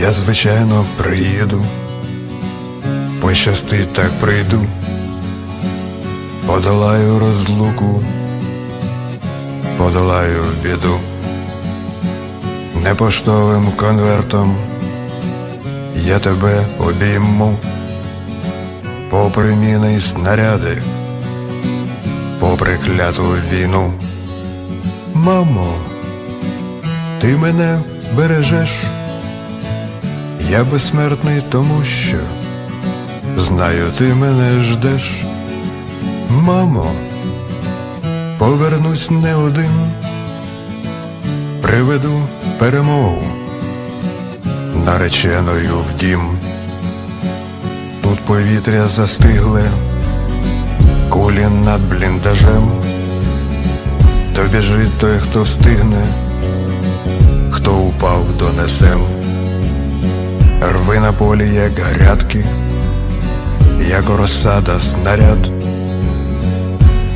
Я, звичайно, приїду, пощастить так прийду, подолаю розлуку, подолаю біду, не поштовим конвертом я тебе обійму, попри міни й снаряди, попри кляту війну. Мамо, ти мене бережеш. Я безсмертний тому, що знаю, ти мене ждеш. Мамо, повернусь не один, приведу перемогу нареченою в дім. Тут повітря застигле, кулі над бліндажем, добіжить той, хто встигне, хто упав, донесем. Рви на полі, як грядки, як розсада снаряд,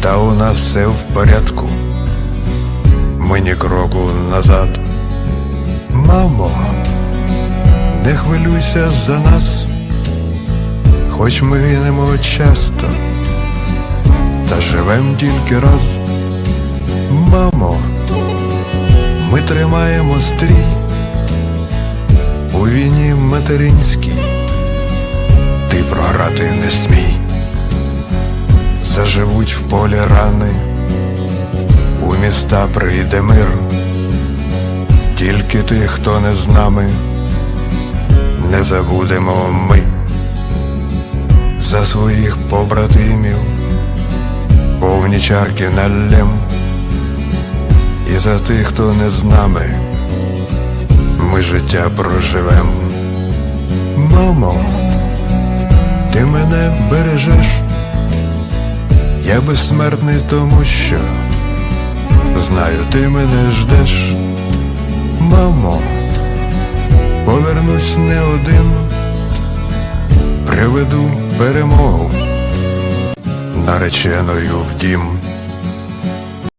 та у нас все в порядку, ми ні кроку назад. Мамо, не хвилюйся за нас, хоч ми гинемо часто, та живем тільки раз. Мамо, ми тримаємо стрій материнській ти програти не смій, заживуть в полі рани, у міста прийде мир, тільки тих, хто не з нами, не забудемо ми. За своїх побратимів, повні чарки наллем, і за тих, хто не з нами ми життя проживем. Мамо, ти мене бережеш, я безсмертний тому, що знаю, ти мене ждеш. Мамо, повернусь не один, приведу перемогу нареченою в дім.